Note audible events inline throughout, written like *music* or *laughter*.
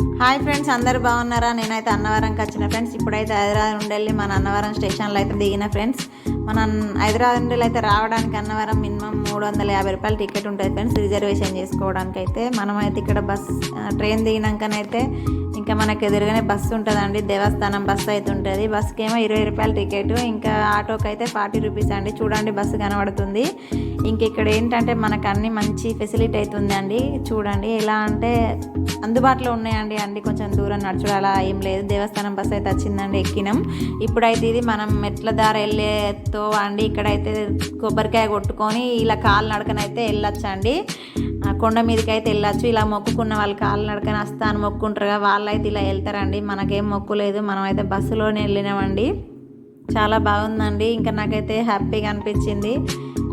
Hi friends అందరు బాగున్నారా? నేనైతే అన్నవరంకి వచ్చిన ఫ్రెండ్స్. ఇప్పుడైతే హైదరాబాద్ నుండి వెళ్ళి మన అన్నవరం స్టేషన్లో అయితే దిగిన ఫ్రెండ్స్. మన హైదరాబాద్ నుండి అయితే రావడానికి అన్నవరం మినిమం మూడు వందల యాభై రూపాయలు టికెట్ ఉంటుంది ఫ్రెండ్స్ రిజర్వేషన్ చేసుకోవడానికి అయితే మనమైతే ఇక్కడ బస్ ట్రైన్ దిగినాకనైతే ఇంకా మనకు ఎదురుగానే బస్సు ఉంటుందండి. దేవస్థానం బస్సు అయితే ఉంటుంది బస్సుకి ఏమో ఇరవై రూపాయల టికెట్. ఇంకా ఆటోకి అయితే ఫార్టీ రూపీస్ అండి. చూడండి బస్సు కనబడుతుంది. ఇంక ఇక్కడ ఏంటంటే మనకు అన్ని మంచి ఫెసిలిటీ అవుతుంది అండి చూడండి ఎలా అంటే అందుబాటులో ఉన్నాయండి. అండి కొంచెం దూరం నడుచుడు అలా ఏం లేదు. దేవస్థానం బస్సు అయితే వచ్చిందండి. ఎక్కినాం. ఇప్పుడైతే ఇది మనం మెట్ల దారి వెళ్ళేతో అండి. ఇక్కడైతే కొబ్బరికాయ కొట్టుకొని ఇలా కాలు నడకనైతే వెళ్ళొచ్చండి. కొండ మీదకి అయితే వెళ్ళొచ్చు. ఇలా మొక్కుకున్న వాళ్ళు కాళ్ళు నడకని వస్తా అని మొక్కుంటారు వాళ్ళు అయితే ఇలా వెళ్తారండి. మనకేం మొక్కు లేదు. మనం అయితే బస్సులోనే వెళ్ళినామండి. చాలా బాగుందండి. ఇంకా నాకైతే హ్యాపీగా అనిపించింది.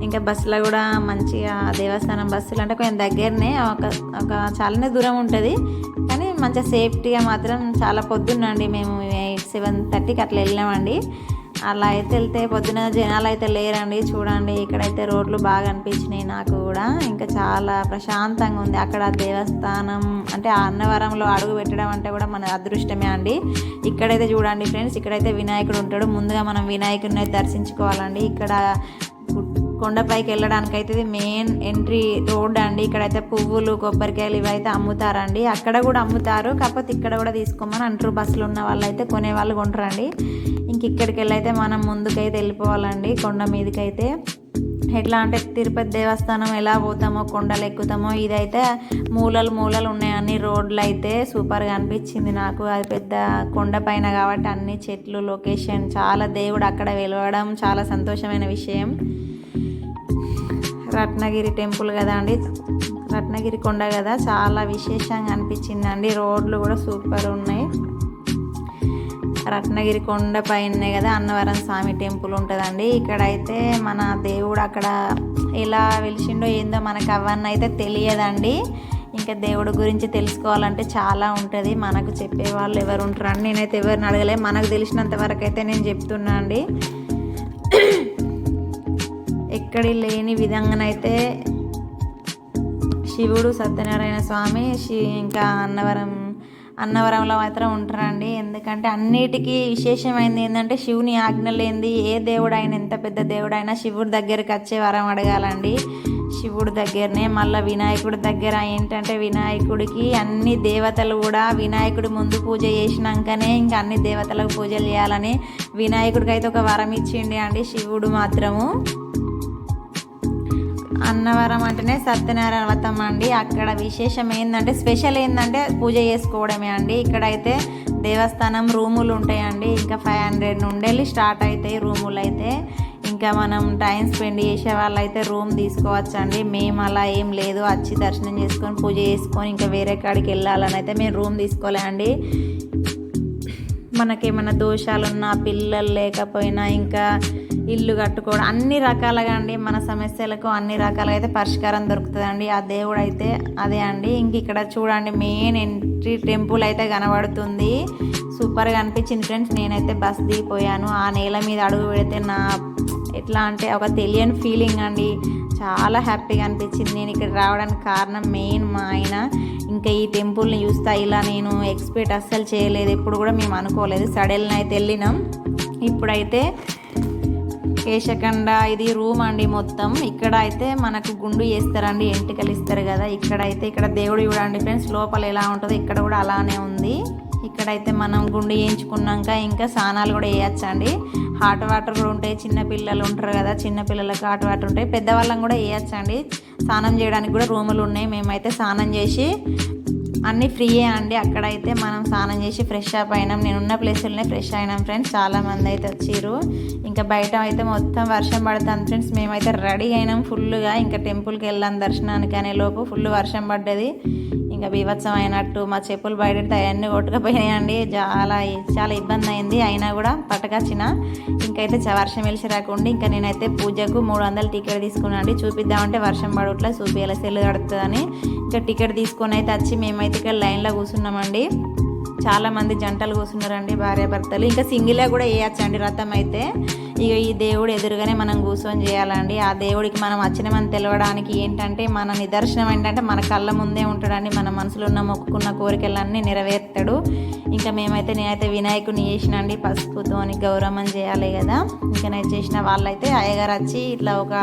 ఇంకా బస్సులో కూడా మంచిగా దేవస్థానం బస్సులు అంటే కొంచెం దగ్గరనే ఒక ఒక చాలానే దూరం ఉంటుంది. కానీ మంచిగా సేఫ్టీగా మాత్రం చాలా పొద్దున్నండి మేము ఎయిట్ సెవెన్ థర్టీకి అట్లా వెళ్ళామండి అలా అయితే వెళ్తే పొద్దున జనాలు అయితే లేరండి. చూడండి ఇక్కడైతే రోడ్లు బాగా అనిపించినాయి నాకు కూడా. ఇంకా చాలా ప్రశాంతంగా ఉంది అక్కడ దేవస్థానం. అంటే ఆ అన్నవరంలో అడుగు పెట్టడం అంటే కూడా మన అదృష్టమే అండి. ఇక్కడైతే చూడండి ఫ్రెండ్స్ ఇక్కడైతే వినాయకుడు ఉంటాడు. ముందుగా మనం వినాయకుడిని దర్శించుకోవాలండి. ఇక్కడ కొండపైకి వెళ్ళడానికి అయితే ఇది మెయిన్ ఎంట్రీ రోడ్ అండి ఇక్కడైతే పువ్వులు కొబ్బరికాయలు ఇవి అయితే అమ్ముతారండి. అక్కడ కూడా అమ్ముతారు. కాకపోతే ఇక్కడ కూడా తీసుకోమని అంటారు. బస్సులు ఉన్న వాళ్ళు అయితే కొనే వాళ్ళు కొంటారండి. ఇంక ఇక్కడికి వెళ్ళైతే అయితే మనం ముందుకైతే వెళ్ళిపోవాలండి కొండ మీదకైతే. ఎట్లా అంటే తిరుపతి దేవస్థానం ఎలా పోతామో కొండలు ఎక్కుతామో ఇదైతే మూలలు మూలలు ఉన్నాయని రోడ్లు అయితే సూపర్గా అనిపించింది నాకు. అది పెద్ద కొండ పైన కాబట్టి అన్ని చెట్లు లొకేషన్ చాలా దేవుడు అక్కడ వెలవడం చాలా సంతోషమైన విషయం. రత్నగిరి టెంపుల్ కదా అండి? రత్నగిరి కొండ కదా? చాలా విశేషంగా అనిపించింది అండి రోడ్లు కూడా సూపర్ ఉన్నాయి. రత్నగిరి కొండ పైనే కదా అన్నవరం స్వామి టెంపుల్ ఉంటుందండి. ఇక్కడైతే మన దేవుడు అక్కడ ఎలా వెలిసిండో ఏందో మనకు అవన్నీ అయితే తెలియదండి. ఇంకా దేవుడి గురించి తెలుసుకోవాలంటే చాలా ఉంటుంది. మనకు చెప్పే వాళ్ళు ఎవరు ఉంటారని నేనైతే ఎవరిని అడగలే. మనకు తెలిసినంత వరకు అయితే నేను చెప్తున్నా అండి. ఎక్కడి లేని విధంగానైతే శివుడు సత్యనారాయణ స్వామి శి ఇంకా అన్నవరం అన్నవరంలో మాత్రం ఉంటారండి. ఎందుకంటే అన్నిటికీ విశేషమైంది ఏంటంటే శివుని ఆజ్ఞ లేనిది ఏ దేవుడైనా ఎంత పెద్ద దేవుడైనా శివుడి దగ్గరికి వచ్చే వరం అడగాలండి. శివుడి దగ్గరనే మళ్ళీ వినాయకుడి దగ్గర ఏంటంటే వినాయకుడికి అన్ని దేవతలు కూడా వినాయకుడి ముందు పూజ చేసినాకనే ఇంకా అన్ని దేవతలకు పూజలు చేయాలని వినాయకుడికి అయితే ఒక వరం ఇచ్చిండి అండి శివుడు మాత్రము. అన్నవరం అంటేనే సత్యనారాయణ వ్రతం అండి. అక్కడ విశేషం ఏంటంటే స్పెషల్ ఏంటంటే పూజ చేసుకోవడమే అండి. ఇక్కడైతే దేవస్థానం రూములు ఉంటాయండి. ఇంకా ఫైవ్ హండ్రెడ్ నుండి వెళ్ళి స్టార్ట్ అవుతాయి రూములు అయితే. ఇంకా మనం టైం స్పెండ్ చేసే వాళ్ళైతే రూమ్ తీసుకోవచ్చండి. మేము అలా ఏం లేదు. వచ్చి దర్శనం చేసుకొని పూజ చేసుకొని ఇంకా వేరే కాడికి వెళ్ళాలని అయితే మేము రూమ్ తీసుకోలే అండి. మనకేమైనా దోషాలున్నా పిల్లలు లేకపోయినా ఇంకా ఇల్లు కట్టుకోవడం అన్ని రకాలుగా అండి. మన సమస్యలకు అన్ని రకాలుగా అయితే పరిష్కారం దొరుకుతుందండి. ఆ దేవుడు అయితే అదే అండి. ఇంక ఇక్కడ చూడండి మెయిన్ ఎంట్రీ టెంపుల్ అయితే కనబడుతుంది. సూపర్గా అనిపించింది ఫ్రెండ్స్ నేనైతే బస్ దిగిపోయాను. ఆ నేల మీద అడుగు పెడితే నా ఎట్లా అంటే ఒక తెలియని ఫీలింగ్ అండి. చాలా హ్యాపీగా అనిపించింది. నేను ఇక్కడ రావడానికి కారణం మెయిన్ మా ఆయన. ఇంకా ఈ టెంపుల్ని చూస్తా ఇలా నేను ఎక్స్పెక్ట్ అస్సలు చేయలేదు. ఎప్పుడు కూడా మేము అనుకోలేదు. సడన్ అయితే వెళ్ళినాం. ఇప్పుడైతే కేశకండ ఇది రూమ్ అండి మొత్తం. ఇక్కడ అయితే మనకు గుండు చేస్తారండి ఎంటికలు ఇస్తారు కదా. ఇక్కడైతే ఇక్కడ దేవుడు చూడండి ఫ్రెండ్స్ లోపల ఎలా ఉంటుందో ఇక్కడ కూడా అలానే ఉంది. ఇక్కడైతే మనం గుండు చేయించుకున్నాక ఇంకా స్నానాలు కూడా వేయచ్చండి హాట్ వాటర్ కూడా ఉంటాయి చిన్న పిల్లలు ఉంటారు కదా చిన్న పిల్లలకు హాట్ వాటర్ ఉంటాయి. పెద్దవాళ్ళం కూడా వేయచ్చండి స్నానం చేయడానికి కూడా రూములు ఉన్నాయి. మేమైతే స్నానం చేసి అన్నీ ఫ్రీయే అండి. అక్కడైతే మనం స్నానం చేసి ఫ్రెష్ అప్ అయినాం. నేను ఉన్న ప్లేసులనే ఫ్రెష్ అయినాం ఫ్రెండ్స్. చాలామంది అయితే వచ్చిర్రు. ఇంకా బయట అయితే మొత్తం వర్షం పడుతుంది ఫ్రెండ్స్. మేమైతే రెడీ అయినాం ఫుల్గా ఇంకా టెంపుల్కి వెళ్ళాం దర్శనానికి అనే లోపు. ఫుల్ వర్షం పడ్డది. ఇంకా బీభత్సం అయినట్టు మా చెప్పులు బయట అవన్నీ కొట్టుకుపోయినాయండి. చాలా చాలా ఇబ్బంది అయింది. అయినా కూడా పట్టకొచ్చిన ఇంకైతే చ- వర్షం వెలిసి రాకుండా ఇంకా నేనైతే పూజకు మూడు వందలు టికెట్ తీసుకున్నాను అండి. చూపిద్దామంటే వర్షం పడట్లే చూపించాలి సెల్లు కడుతుందని. ఇంకా టికెట్ తీసుకొని అయితే వచ్చి మేమైతే ఇక్కడ లైన్లో కూర్చున్నామండి. చాలా మంది జంటలు కూర్చున్నారండి భార్యాభర్తలు ఇంకా సింగిల్గా కూడా వేయచ్చండి రథం అయితే. ఇక ఈ దేవుడు ఎదురుగానే మనం కూర్చొని చేయాలండి. ఆ దేవుడికి మనం వచ్చినామని తెలవడానికి ఏంటంటే మన నిదర్శనం ఏంటంటే మన కళ్ళ ముందే ఉంటాడండి. మన మనసులో ఉన్న మొక్కుకున్న కోరికలన్నీ నెరవేర్తాడు. ఇంకా మేమైతే నేనైతే వినాయకుని చేసినండి. పసుపుతోని గౌరవం చేయాలి కదా. ఇంకా నేను చేసిన వాళ్ళైతే అయ్యగారు వచ్చి ఇట్లా ఒక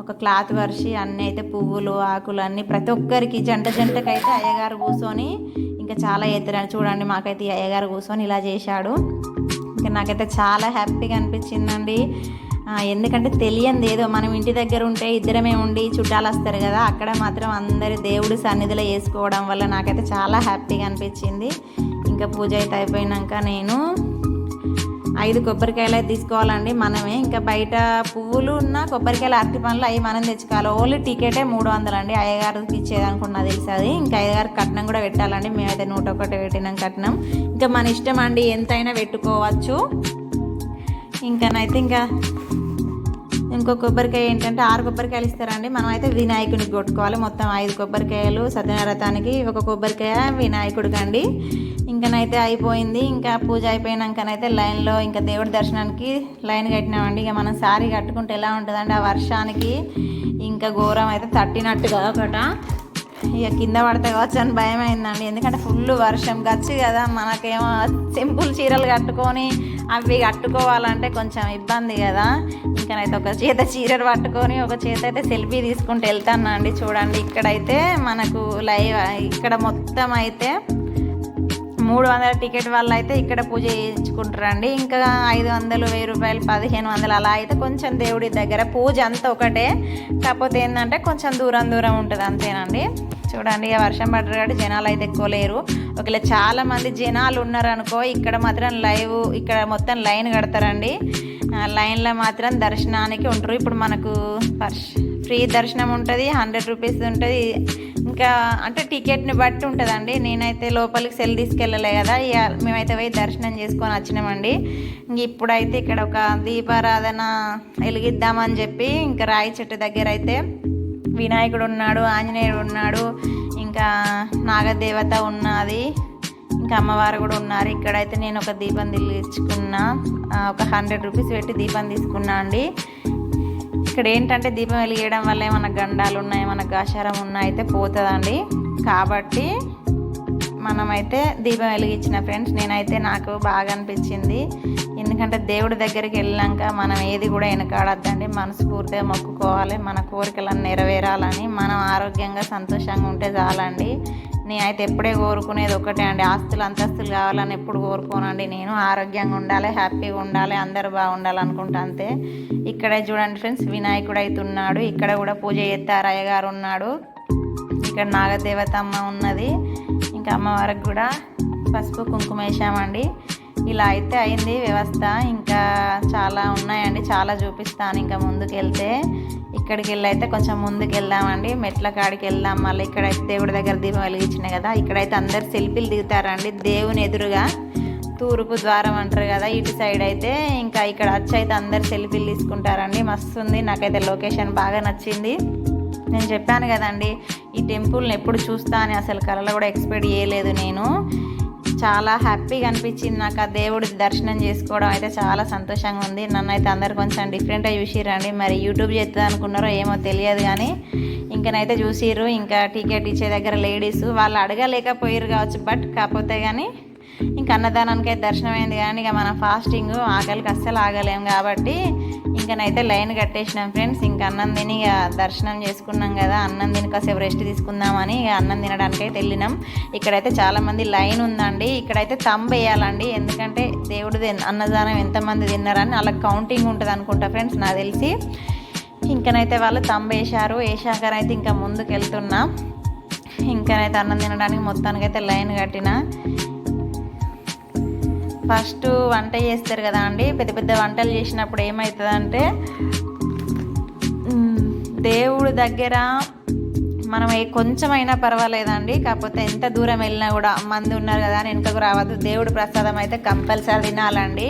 ఒక క్లాత్ పరిచి అన్నీ అయితే పువ్వులు ఆకులు అన్నీ ప్రతి ఒక్కరికి జంట జంటకైతే అయ్యగారు కూర్చొని చాలా ఎత్తురని చూడండి మాకైతే ఈ అయ్యగారు కూర్చొని ఇలా చేశాడు. ఇంకా నాకైతే చాలా హ్యాపీగా అనిపించిందండి. ఎందుకంటే తెలియంది ఏదో మనం ఇంటి దగ్గర ఉంటే ఇద్దరమే ఉండి చుట్టాలు వస్తారు కదా అక్కడ మాత్రం అందరి దేవుడి సన్నిధిలో వేసుకోవడం వల్ల నాకైతే చాలా హ్యాపీగా అనిపించింది. ఇంకా పూజ అయితే అయిపోయినాక నేను ఐదు కొబ్బరికాయలు తీసుకోవాలండి మనమే. ఇంకా బయట పువ్వులు ఉన్న కొబ్బరికాయలు అరటి పండ్లు అవి మనం తెచ్చుకోవాలి. ఓన్లీ టికెటే మూడు వందలు అండి అయ్యగారికి ఇచ్చేది అనుకున్నా తెలుసు అది. ఇంకా అయ్యగారికి కట్నం కూడా పెట్టాలండి. మేమైతే నూట ఒకటి పెట్టినాం కట్నం. ఇంకా మన ఇష్టం అండి ఎంతైనా పెట్టుకోవచ్చు. ఇంకానైతే ఇంకా ఇంకో కొబ్బరికాయ ఏంటంటే ఆరు కొబ్బరికాయలు ఇస్తారండి. మనం అయితే వినాయకుడికి కొట్టుకోవాలి. మొత్తం ఐదు కొబ్బరికాయలు సత్యనారతానికి ఒక కొబ్బరికాయ వినాయకుడికి అండి ఇంకనైతే అయిపోయింది. ఇంకా పూజ అయిపోయినాకనైతే లైన్లో ఇంకా దేవుడి దర్శనానికి లైన్ కట్టినామండి. ఇక మనం సారీ కట్టుకుంటే ఎలా ఉంటుందండి ఆ వర్షానికి? ఇంకా ఘోరం అయితే తట్టినట్టుగా ఒకట. ఇక కింద పడితే కావచ్చు అని భయం అయిందండి. ఎందుకంటే ఫుల్ వర్షం గచ్చి కదా మనకేమో సింపుల్ చీరలు కట్టుకొని అవి కట్టుకోవాలంటే కొంచెం ఇబ్బంది కదా. ఇంకనైతే ఒక చేత చీరలు పట్టుకొని ఒక చేత అయితే సెల్ఫీ తీసుకుంటూ వెళ్తానండి. చూడండి ఇక్కడైతే మనకు లైవ్ ఇక్కడ మొత్తం అయితే మూడు వందల టికెట్ వల్ల అయితే ఇక్కడ పూజ చేయించుకుంటారండి. ఇంకా ఐదు వందలు వెయ్యి రూపాయలు పదిహేను వందలు అలా అయితే కొంచెం దేవుడి దగ్గర పూజ అంతా ఒకటే. కాకపోతే ఏంటంటే కొంచెం దూరం దూరం ఉంటుంది అంతేనండి. చూడండి ఇక వర్షం పడ్డారు కాబట్టి జనాలు అయితే ఎక్కువ లేరు ఒకవేళ చాలా మంది జనాలు ఉన్నారనుకో ఇక్కడ మాత్రం లైవ్ ఇక్కడ మొత్తం లైన్ కడతారండి. లైన్లో మాత్రం దర్శనానికి ఉంటారు. ఇప్పుడు మనకు ఫ్రీ దర్శనం ఉంటుంది హండ్రెడ్ రూపీస్ ఉంటుంది. ఇంకా అంటే టికెట్ని బట్టి ఉంటుందండి. నేనైతే లోపలికి సెల్ తీసుకెళ్ళలే కదా ఇక మేమైతే పోయి దర్శనం చేసుకొని వచ్చినామండి. ఇంక ఇప్పుడైతే ఇక్కడ ఒక దీపారాధన వెలిగిద్దామని చెప్పి ఇంకా రాయి చెట్టు దగ్గర అయితే వినాయకుడు ఉన్నాడు ఆంజనేయుడు ఉన్నాడు ఇంకా నాగదేవత ఉన్నది ఇంకా అమ్మవారు కూడా ఉన్నారు. ఇక్కడైతే నేను ఒక దీపం తెచ్చుకున్నా ఒక హండ్రెడ్ రూపీస్ పెట్టి దీపం తీసుకున్నా అండి. ఇక్కడ ఏంటంటే దీపం వెలిగేయడం వల్ల ఏమైనా గండాలు ఉన్నాయి ఏమైనా గాశారం ఉన్నా అయితే పోతుందండి. కాబట్టి మనమైతే దీపం వెలిగించిన ఫ్రెండ్స్ నేనైతే నాకు బాగా అనిపించింది. ఎందుకంటే దేవుడి దగ్గరికి వెళ్ళాక మనం ఏది కూడా వెనకాడద్దండి. మనస్ఫూర్తిగా మొక్కుకోవాలి. మన కోరికలను నెరవేరాలని మనం ఆరోగ్యంగా సంతోషంగా ఉంటే చాలండి. నేనైతే ఎప్పుడే కోరుకునేది ఒకటే అండి. ఆస్తులు అంతస్తులు కావాలని ఎప్పుడు కోరుకోనండి. నేను ఆరోగ్యంగా ఉండాలి హ్యాపీగా ఉండాలి అందరు బాగుండాలి అనుకుంటా అంతే. ఇక్కడే చూడండి ఫ్రెండ్స్ వినాయకుడు అయితే ఉన్నాడు ఇక్కడ కూడా పూజ చేస్తారు అయ్యగారు ఉన్నాడు. ఇక్కడ నాగదేవతమ్మ ఉన్నది. ఇంకా అమ్మవారికి కూడా పసుపు కుంకుమ వేసామండి. ఇలా అయితే అయింది వ్యవస్థ. ఇంకా చాలా ఉన్నాయండి. చాలా చూపిస్తాను ఇంకా ముందుకు వెళ్తే ఇక్కడికి వెళ్ళి అయితే కొంచెం ముందుకు వెళ్దామండి మెట్ల కాడికి వెళ్దాం మళ్ళీ ఇక్కడైతే దేవుడి దగ్గర దీపం వెలిగించినాయి కదా. ఇక్కడైతే అందరు సెల్ఫీలు దిగుతారండి. దేవుని ఎదురుగా తూర్పు ద్వారం అంటారు కదా. ఇటు సైడ్ అయితే ఇంకా ఇక్కడ వచ్చి అయితే అందరు సెల్ఫీలు తీసుకుంటారండి. మస్తు ఉంది నాకైతే లొకేషన్ బాగా నచ్చింది. నేను చెప్పాను కదండి ఈ టెంపుల్ని ఎప్పుడు చూస్తా అని అసలు కళలో కూడా ఎక్స్పెక్ట్ చేయలేదు నేను. చాలా హ్యాపీగా అనిపించింది నాకు ఆ దేవుడి దర్శనం చేసుకోవడం అయితే చాలా సంతోషంగా ఉంది. నన్ను అయితే అందరు కొంచెం డిఫరెంట్గా చూసిరండి మరి యూట్యూబ్ చేద్దాం అనుకున్నారో ఏమో తెలియదు కానీ ఇంకనైతే చూసిర్రు. ఇంకా టికెట్ ఇచ్చే దగ్గర లేడీస్ వాళ్ళు అడగలేకపోయారు కావచ్చు బట్ కాకపోతే కానీ ఇంకా అన్నదానానికి అయితే దర్శనం అయింది కానీ ఇక మనం ఫాస్టింగ్ ఆకలికి అస్సలు ఆగలేం కాబట్టి ఇంకనైతే లైన్ కట్టేసినాం ఫ్రెండ్స్. ఇంకా అన్నం తిని ఇక దర్శనం చేసుకున్నాం కదా. అన్నం తిని కాసేపు రెస్ట్ తీసుకుందామని ఇక అన్నం తినడానికి అయితే వెళ్ళినాం. ఇక్కడైతే చాలామంది లైన్ ఉందండి. ఇక్కడైతే తంబ్ వేయాలండి. ఎందుకంటే దేవుడు అన్నదానం ఎంతమంది తిన్నారని అలా కౌంటింగ్ ఉంటుంది అనుకుంటా ఫ్రెండ్స్ నాకు తెలిసి. ఇంకనైతే వాళ్ళు తంబ్ వేశారు. వేసాకనైతే ఇంకా ముందుకు వెళ్తున్నా ఇంకనైతే అన్నం తినడానికి మొత్తానికైతే లైన్ కట్టిన. ఫస్ట్ వంట చేస్తారు కదా అండి. పెద్ద పెద్ద వంటలు చేసినప్పుడు ఏమవుతుందంటే దేవుడు దేవుడి దగ్గర మనం ఏ కొంచెమైనా పర్వాలేదండి. కాకపోతే ఎంత దూరం వెళ్ళినా కూడా మంది ఉన్నారు కదా అని వెనుకకు రావద్దు. దేవుడు ప్రసాదం అయితే కంపల్సరీ తినాలండి.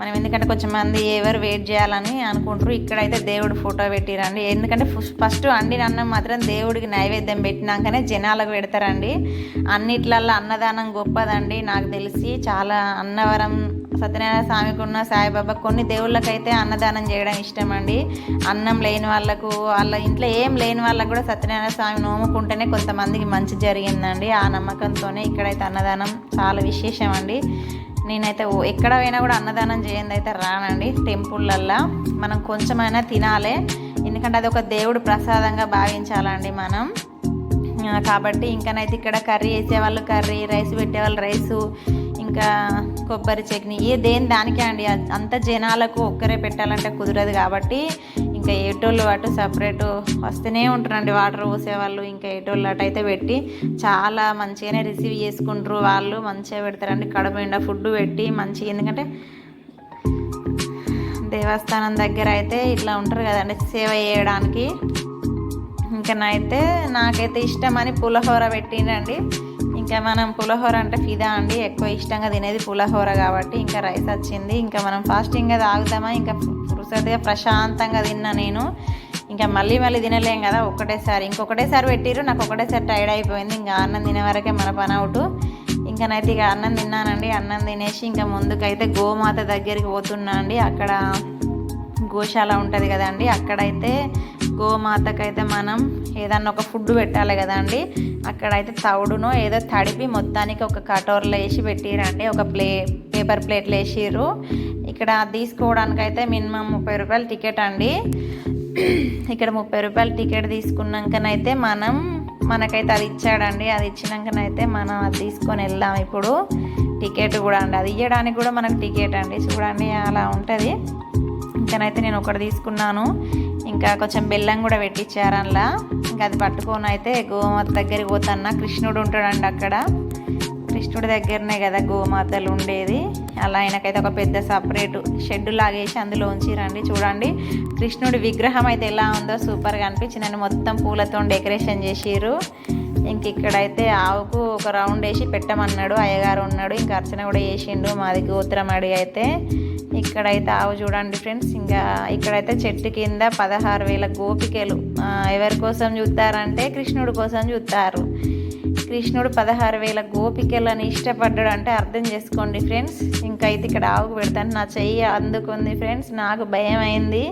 మనం ఎందుకంటే కొంచెం మంది ఎవరు వెయిట్ చేయాలని అనుకుంటారు. ఇక్కడైతే దేవుడు ఫోటో పెట్టిరండి. ఎందుకంటే ఫస్ట్ అండి అన్నం మాత్రం దేవుడికి నైవేద్యం పెట్టినాకనే జనాలకు పెడతారండి. అన్నిట్లల్లో అన్నదానం గొప్పదండి. నాకు తెలిసి చాలా అన్నవరం సత్యనారాయణ స్వామికి ఉన్న సాయిబాబా కొన్ని దేవుళ్ళకైతే అన్నదానం చేయడం ఇష్టం అండి అన్నం లేని వాళ్ళకు వాళ్ళ ఇంట్లో ఏం లేని వాళ్ళకు కూడా సత్యనారాయణ స్వామి నోముకుంటేనే కొంతమందికి మంచి జరిగిందండి. ఆ నమ్మకంతోనే ఇక్కడైతే అన్నదానం చాలా విశేషం అండి నేనైతే ఎక్కడ పోయినా కూడా అన్నదానం చేయండి అయితే రానండి. టెంపుల్లల్లా మనం కొంచెమైనా తినాలి. ఎందుకంటే అది ఒక దేవుడు ప్రసాదంగా భావించాలండి మనం. కాబట్టి ఇంకనైతే ఇక్కడ కర్రీ వేసేవాళ్ళు కర్రీ రైస్ పెట్టేవాళ్ళు రైసు ఇంకా కొబ్బరి చట్నీ ఏ దేని దానికే అండి. అంత జనాలకు ఒక్కరే పెట్టాలంటే కుదరదు కాబట్టి ఇంకా ఏటోళ్ళు అటు సపరేట్ వస్తూనే ఉంటారండి వాటర్ పోసేవాళ్ళు ఇంకా ఏటోళ్ళు అటు అయితే పెట్టి చాలా మంచిగానే రిసీవ్ చేసుకుంటారు. వాళ్ళు మంచిగా పెడతారండి. కడుపు నిండా ఫుడ్ పెట్టి మంచిగా. ఎందుకంటే దేవస్థానం దగ్గర అయితే ఇట్లా ఉంటారు కదండి సేవ చేయడానికి. ఇంకా నైతే నాకైతే ఇష్టమని పులిహోర పెట్టిండండి. ఇంకా మనం పులహోర అంటే ఫిదా అండి. ఎక్కువ ఇష్టంగా తినేది పులహోర కాబట్టి ఇంకా రైస్ వచ్చింది. ఇంకా మనం ఫాస్టింగ్గా తాగుతామా? ఇంకా పురుసతిగా ప్రశాంతంగా తిన్నా నేను. ఇంకా మళ్ళీ మళ్ళీ తినలేం కదా ఒకటేసారి ఇంకొకటేసారి పెట్టిర్రు. నాకు ఒకటేసారి టైర్డ్ అయిపోయింది. ఇంకా అన్నం తినే వరకే మన పని అవుట్. ఇంకనైతే ఇక అన్నం తిన్నానండి. అన్నం తినేసి ఇంకా ముందుకైతే గోమాత దగ్గరికి పోతున్నా అండి. అక్కడ గోశాల ఉంటుంది కదండి. అక్కడైతే గోమాతకైతే మనం ఏదన్నా ఒక ఫుడ్ పెట్టాలి కదండి అక్కడైతే తవుడునో ఏదో తడిపి మొత్తానికి ఒక కటోర్లో వేసి పెట్టిరండి. ఒక ప్లే పేపర్ ప్లేట్లు వేసిర్రు. ఇక్కడ తీసుకోవడానికైతే మినిమం ముప్పై రూపాయలు టికెట్ అండి. ఇక్కడ ముప్పై రూపాయలు టికెట్ తీసుకున్నాకనైతే మనం మనకైతే అది ఇచ్చాడండి. అది ఇచ్చినాకనైతే మనం అది తీసుకొని వెళ్దాం ఇప్పుడు. టికెట్ కూడా అండి. అది ఇవ్వడానికి కూడా మనకు టికెట్ అండి. చూడండి అలా ఉంటుంది. ఇంకనైతే నేను ఒకటి తీసుకున్నాను. ఇంకా కొంచెం బెల్లం కూడా పెట్టించారు అందులో ఇంకా అది పట్టుకొని అయితే గోమాత దగ్గరికి పోతాన్న. కృష్ణుడు ఉంటాడండి అక్కడ. కృష్ణుడి దగ్గరనే కదా గోమాతలు ఉండేది. అలా ఆయనకైతే ఒక పెద్ద సపరేట్ షెడ్ లాగేసి అందులో ఉంచిరండి. చూడండి కృష్ణుడి విగ్రహం అయితే ఎలా ఉందో సూపర్గా అనిపించిందండి మొత్తం పూలతో డెకరేషన్ చేసిర్రు. ఇంక ఇక్కడైతే ఆవుకు ఒక రౌండ్ వేసి పెట్టమన్నాడు. అయ్యగారు ఉన్నాడు. ఇంకా అర్చన కూడా చేసిండు. మాది గోత్రం అడిగి అయితే. ఇక్కడైతే ఆవు చూడండి ఫ్రెండ్స్. ఇంకా ఇక్కడైతే చెట్టు కింద పదహారు వేల గోపికలు ఎవరి కోసం చూస్తారంటే కృష్ణుడి కోసం చూస్తారు. కృష్ణుడు పదహారు వేల గోపికలను ఇష్టపడ్డాడు అంటే అర్థం చేసుకోండి ఫ్రెండ్స్. ఇంకా అయితే ఇక్కడ ఆవుకు పెడతాను. నా చెయ్యి అందుకుంది ఫ్రెండ్స్. నాకు భయం అయింది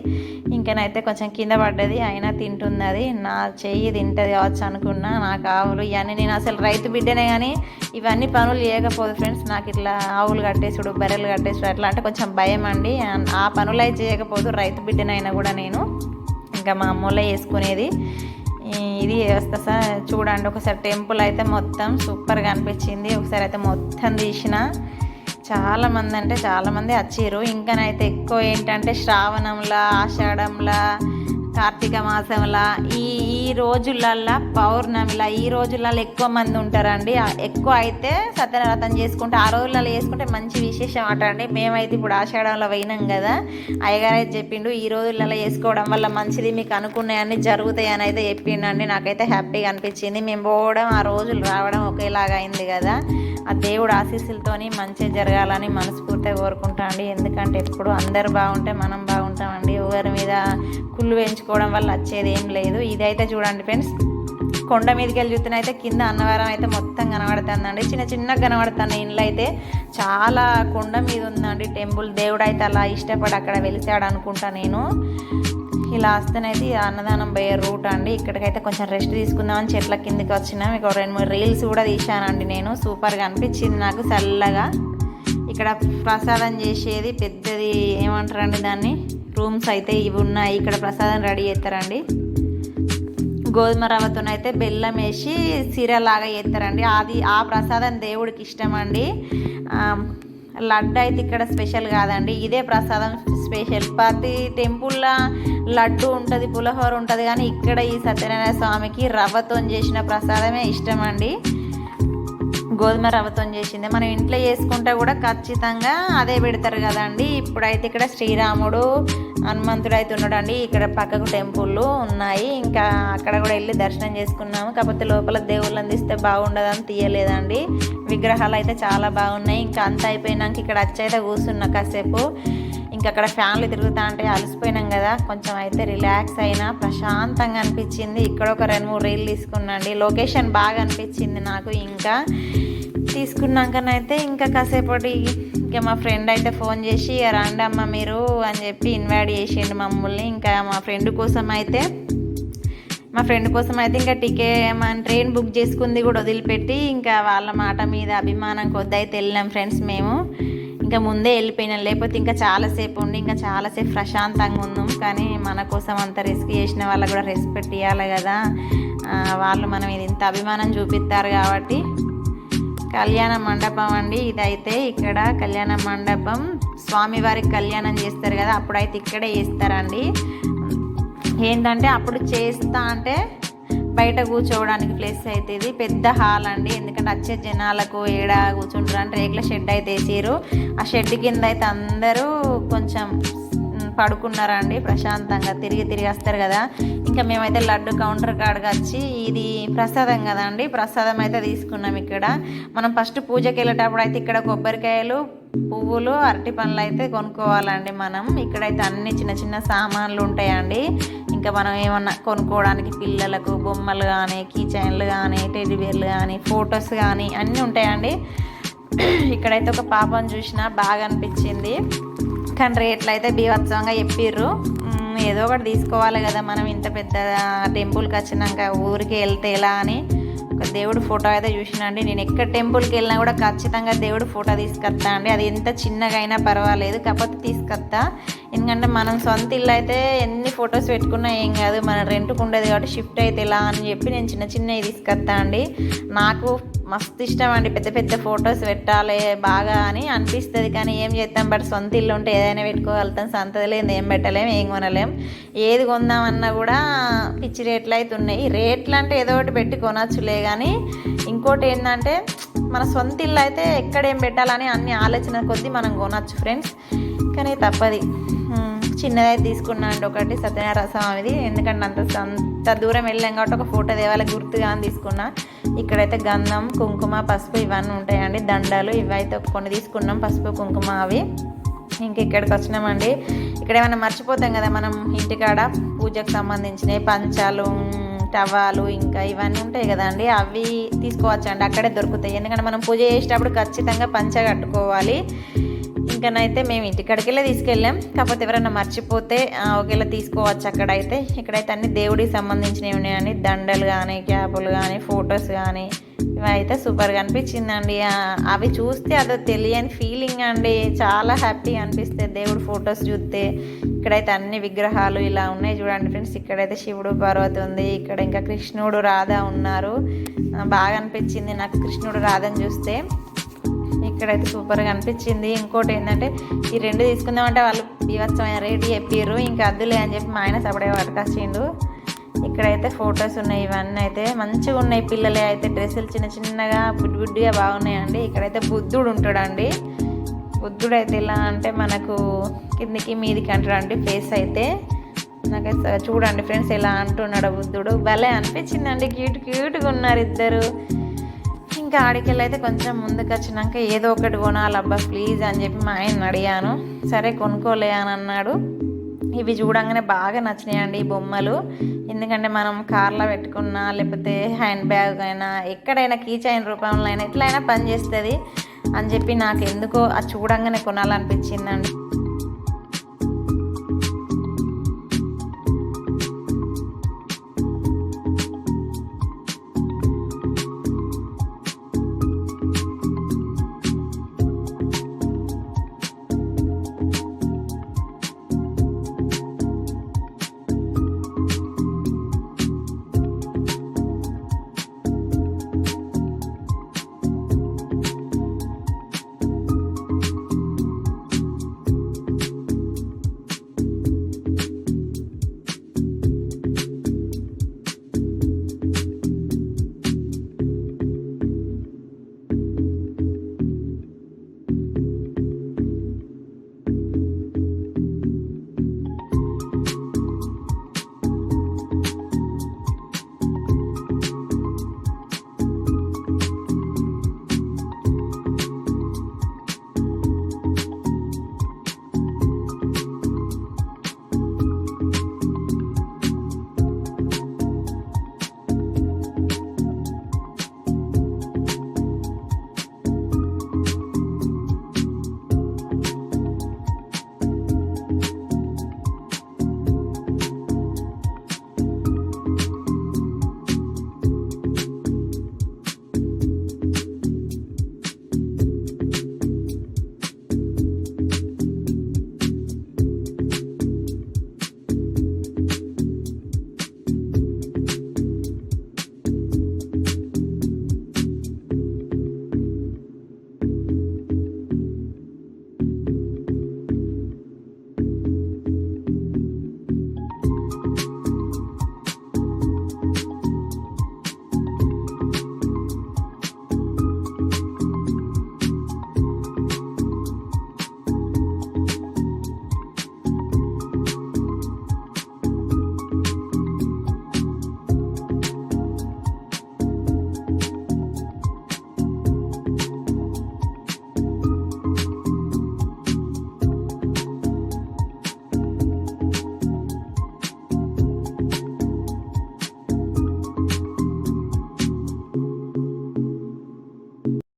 ఇంకనైతే కొంచెం కింద పడ్డది అయినా తింటున్నది. నా చెయ్యి తింటుంది కావచ్చు అనుకున్నా నాకు ఆవులు ఇవన్నీ నేను అసలు రైతు బిడ్డనే కానీ ఇవన్నీ పనులు చేయకపోదు ఫ్రెండ్స్. నాకు ఇట్లా ఆవులు కట్టేసుడు బర్రెలు కట్టేసుడు అట్లా అంటే కొంచెం భయం అండి. ఆ పనులు అయితే చేయకపోదు రైతు బిడ్డనైనా కూడా నేను. ఇంకా మా అమ్మోళ్ళే వేసుకునేది ఇది వస్తా సార్ చూడండి. ఒకసారి టెంపుల్ అయితే మొత్తం సూపర్గా అనిపించింది. ఒకసారి అయితే మొత్తం తీసిన. చాలా మంది అంటే చాలా మంది వచ్చిర్రు ఇంకనైతే ఎక్కువ ఏంటంటే శ్రావణంలా ఆషాఢంలా కార్తీక మాసంలా ఈ ఈ రోజులల్లా పౌర్ణమిలా ఈ రోజులలో ఎక్కువ మంది ఉంటారండి. ఎక్కువ అయితే సత్యనారతం చేసుకుంటే ఆ రోజులలో చేసుకుంటే మంచి విశేషం అట అండి. మేమైతే ఇప్పుడు ఆషాఢంలో పోయినాం కదా. అయ్యగారు అయితే చెప్పిండు ఈ రోజులలో చేసుకోవడం వల్ల మంచిది మీకు అనుకున్నాయన్నీ జరుగుతాయి అని అయితే చెప్పిండండి నాకైతే హ్యాపీగా అనిపించింది. మేము పోవడం ఆ రోజులు రావడం ఒకేలాగా అయింది కదా. ఆ దేవుడు ఆశీస్సులతోని మంచిగా జరగాలని మనస్ఫూర్తిగా కోరుకుంటా అండి. ఎందుకంటే ఎప్పుడు అందరు బాగుంటే మనం బాగుంటామండి ఎవరి మీద కుళ్ళు వేయించుకోవడం వల్ల వచ్చేది ఏం లేదు. ఇదైతే చూడండి ఫ్రెండ్స్ కొండ మీదకి వెళ్ళి చూస్తేనైతే కింద అన్నవరం అయితే మొత్తం కనబడుతుందండి. చిన్న చిన్నగా కనబడుతుంది ఇండ్లు అయితే. చాలా కొండ మీద ఉందండి టెంపుల్. దేవుడు అయితే అలా ఇష్టపడి అక్కడ వెలిచాడు అనుకుంటా నేను. ఇలా వస్తేనైతే అన్నదానం పోయే రూట్ అండి. ఇక్కడికైతే కొంచెం రెస్ట్ తీసుకుందామని చెట్ల కిందకి వచ్చిన. ఇక ఒక రెండు మూడు రీల్స్ కూడా తీశానండి నేను. సూపర్గా అనిపించింది నాకు చల్లగా. ఇక్కడ ప్రసాదం చేసేది పెద్దది ఏమంటారండి దాన్ని? రూమ్స్ అయితే ఇవి ఉన్నాయి. ఇక్కడ ప్రసాదం రెడీ చేస్తారండి. గోధుమ రవ్వతోనైతే బెల్లం వేసి సిరలాగా చేస్తారండి. అది ఆ ప్రసాదం దేవుడికి ఇష్టం అండి లడ్డు అయితే ఇక్కడ స్పెషల్ కాదండి. ఇదే ప్రసాదం స్పెషల్. ప్రతి టెంపుల్లో లడ్డు ఉంటుంది పులిహోర ఉంటుంది కానీ ఇక్కడ ఈ సత్యనారాయణ స్వామికి రవ్వతో చేసిన ప్రసాదమే ఇష్టం అండి గోధుమ రవ్వతో చేసింది. మనం ఇంట్లో చేసుకుంటే కూడా ఖచ్చితంగా అదే పెడతారు కదండి. ఇప్పుడైతే ఇక్కడ శ్రీరాముడు హనుమంతుడు అయితే ఉన్నాడండి. ఇక్కడ పక్కకు టెంపుల్ ఉన్నాయి. ఇంకా అక్కడ కూడా వెళ్ళి దర్శనం చేసుకున్నాము. కాకపోతే లోపల దేవుళ్ళని తీస్తే బాగుండదని తీయలేదండి. విగ్రహాలు అయితే చాలా బాగున్నాయి. ఇంకా అంత అయిపోయినాక ఇక్కడ వచ్చైతే కూర్చున్నా కాసేపు. ఇంకా అక్కడ ఫ్యాన్లు తిరుగుతా అంటే అలసిపోయినాం కదా. కొంచెం అయితే రిలాక్స్ అయినా ప్రశాంతంగా అనిపించింది. ఇక్కడ ఒక రెండు మూడు రీల్ తీసుకున్నాండి. లొకేషన్ బాగా అనిపించింది నాకు. ఇంకా తీసుకున్నాకనైతే ఇంకా కాసేపటి ఇంకా మా ఫ్రెండ్ అయితే ఫోన్ చేసి "ఇక రండి అమ్మ మీరు అని చెప్పి ఇన్వైట్ చేసిండు మమ్మల్ని. ఇంకా మా ఫ్రెండ్ కోసం అయితే మా ఫ్రెండ్ కోసం అయితే ఇంకా టికెట్ మన ట్రైన్ బుక్ చేసుకుంది కూడా వదిలిపెట్టి ఇంకా వాళ్ళ మాట మీద అభిమానం కొద్ది అయితే వెళ్ళినాం ఫ్రెండ్స్ మేము. ఇంకా ముందే వెళ్ళిపోయినాం. లేకపోతే ఇంకా చాలాసేపు ఉండి ఇంకా చాలాసేపు ప్రశాంతంగా ఉన్నాం. కానీ మన కోసం అంత రిస్క్ చేసిన వాళ్ళకు కూడా రెస్పెక్ట్ ఇవ్వాలి కదా. వాళ్ళు మనం ఇది ఇంత అభిమానం చూపిస్తారు కాబట్టి. కళ్యాణ మండపం అండి. ఇదైతే ఇక్కడ కళ్యాణ మండపం. స్వామివారికి కళ్యాణం చేస్తారు కదా అప్పుడైతే ఇక్కడే చేస్తారండి. ఏంటంటే అప్పుడు చేస్తా అంటే బయట కూర్చోవడానికి ప్లేస్ అయితే ఇది పెద్ద హాల్ అండి. ఎందుకంటే వచ్చే జనాలకు ఏడ కూర్చుంటారు అంటే రేకుల షెడ్ అయితే వేసారు ఆ షెడ్ కింద అయితే అందరూ కొంచెం పడుకున్నారా పడుకున్నారండి. ప్రశాంతంగా తిరిగి తిరిగి వస్తారు కదా. ఇంకా మేమైతే లడ్డు కౌంటర్ కాడకి వచ్చి ఇది ప్రసాదం కదండి. ప్రసాదం అయితే తీసుకున్నాం ఇక్కడ. మనం ఫస్ట్ పూజకి వెళ్ళేటప్పుడు అయితే ఇక్కడ కొబ్బరికాయలు పువ్వులు అరటి పండ్లు అయితే కొనుక్కోవాలండి మనం. ఇక్కడైతే అన్ని చిన్న చిన్న సామాన్లు ఉంటాయండి. ఇంకా మనం ఏమన్నా కొనుక్కోవడానికి పిల్లలకు బొమ్మలు కానీ కీ చైన్లు కానీ టెడ్డి కానీ ఫొటోస్ కానీ అన్నీ ఉంటాయండి. *clears throat* ఇక్కడైతే ఒక పాపను చూసిన బాగా అనిపించింది. కానీ రేట్లు అయితే బీభత్సంగా చెప్పిర్రు. ఏదో ఒకటి తీసుకోవాలి కదా మనం ఇంత పెద్ద టెంపుల్కి వచ్చినాక ఊరికి వెళ్తే ఎలా అని. ఒక దేవుడు ఫోటో అయితే చూసినండి. నేను ఎక్కడ టెంపుల్కి వెళ్ళినా కూడా ఖచ్చితంగా దేవుడు ఫోటో తీసుకొస్తా అండి. అది ఎంత చిన్నగా అయినా పర్వాలేదు కాకపోతే తీసుకొస్తా. ఎందుకంటే మనం సొంత ఇల్లు అయితే ఎన్ని ఫొటోస్ పెట్టుకున్నా ఏం కాదు. మన రెంట్కు ఉండేది కాబట్టి షిఫ్ట్ అయితే ఎలా అని చెప్పి నేను చిన్న చిన్నవి తీసుకొస్తా అండి. నాకు మస్తు ఇష్టం అండి. పెద్ద పెద్ద ఫొటోస్ పెట్టాలి బాగా అని అనిపిస్తుంది కానీ ఏం చేస్తాం బట్ సొంత ఇల్లు ఉంటే ఏదైనా పెట్టుకోగలుగుతాం. సంతది లేదు ఏం పెట్టలేం ఏం కొనలేం. ఏది కొందామన్నా కూడా పిచ్చి రేట్లు అయితే ఉన్నాయి. రేట్లు అంటే ఏదో ఒకటి పెట్టి కొనచ్చులే కానీ ఇంకోటి ఏంటంటే మన సొంత ఇల్లు అయితే ఎక్కడ ఏం పెట్టాలని అన్ని ఆలోచన కొద్దీ మనం కొనచ్చు ఫ్రెండ్స్. కానీ తప్పది. చిన్నదైతే తీసుకున్నా అండి ఒకటి సత్యనారాయణ ఇది ఎందుకంటే అంత అంత దూరం వెళ్ళాం కాబట్టి ఒక ఫోటో దేవాలి గుర్తుగా అని తీసుకున్నా. ఇక్కడైతే గంధం కుంకుమ పసుపు ఇవన్నీ ఉంటాయండి. దండాలు ఇవైతే కొన్ని తీసుకున్నాం పసుపు కుంకుమ అవి. ఇంక ఇక్కడికి వచ్చినామండి. ఇక్కడ ఏమైనా మర్చిపోతాం కదా మనం ఇంటికాడ పూజకు సంబంధించినవి పంచాలు టవాలు ఇంకా ఇవన్నీ ఉంటాయి కదండి అవి తీసుకోవచ్చండి. అక్కడే దొరుకుతాయి. ఎందుకంటే మనం పూజ చేసేటప్పుడు ఖచ్చితంగా పంచ కట్టుకోవాలి. ఇంకనైతే మేము ఇంటికడికెళ్ళే తీసుకెళ్ళాం. కాకపోతే ఎవరైనా మర్చిపోతే ఒకవేళ ఒకేలా తీసుకోవచ్చు అక్కడైతే. ఇక్కడైతే అన్ని దేవుడికి సంబంధించినవి ఉన్నాయని దండలు కానీ క్యాపులు కానీ ఫొటోస్ కానీ ఇవైతే సూపర్గా అనిపించిందండి. అవి చూస్తే అదో తెలియని ఫీలింగ్ అండి. చాలా హ్యాపీగా అనిపిస్తే దేవుడు ఫొటోస్ చూస్తే. ఇక్కడైతే అన్ని విగ్రహాలు ఇలా ఉన్నాయి చూడండి ఫ్రెండ్స్. ఇక్కడైతే శివుడు పర్వత ఉంది. ఇక్కడ ఇంకా కృష్ణుడు రాధ ఉన్నారు. బాగా అనిపించింది నాకు కృష్ణుడు రాధని చూస్తే. ఇక్కడైతే సూపర్గా అనిపించింది. ఇంకోటి ఏంటంటే ఈ రెండు తీసుకుందామంటే వాళ్ళు బీవత్సమైన రేటు చెప్పారు ఇంకా అద్దులే అని చెప్పి మా ఆయన సపడే పట్టుకొచ్చిండు ఇక్కడైతే ఫొటోస్ ఉన్నాయి ఇవన్నీ అయితే. మంచిగా ఉన్నాయి పిల్లలే అయితే. డ్రెస్సులు చిన్న చిన్నగా బుడ్డి బుడ్డిగా బాగున్నాయండి. ఇక్కడైతే బుద్ధుడు ఉంటాడండి. బుద్ధుడు అయితే ఎలా అంటే మనకు కిందికి మీదికి అంటాడండి ఫేస్ అయితే. నాకైతే చూడండి ఫ్రెండ్స్ ఎలా అంటున్నాడు బుద్ధుడు. భలే అనిపించిందండి. క్యూట్ క్యూట్గా ఉన్నారు ఇద్దరు. ఇంకా ఆడికెళ్ళి అయితే కొంచెం ముందుకు వచ్చినాక ఏదో ఒకటి కొనాలబ్బా ప్లీజ్ అని చెప్పి మా ఆయన అడిగాను. సరే కొనుక్కోలే అని అన్నాడు. ఇవి చూడంగానే బాగా నచ్చినాయండి ఈ బొమ్మలు. ఎందుకంటే మనం కార్లో పెట్టుకున్నా లేకపోతే హ్యాండ్ బ్యాగ్ అయినా ఎక్కడైనా కీ చైన్ రూపంలో అయినా ఎట్లయినా పని చేస్తుంది అని చెప్పి నాకు ఎందుకో అది చూడంగానే కొనాలనిపించిందండి.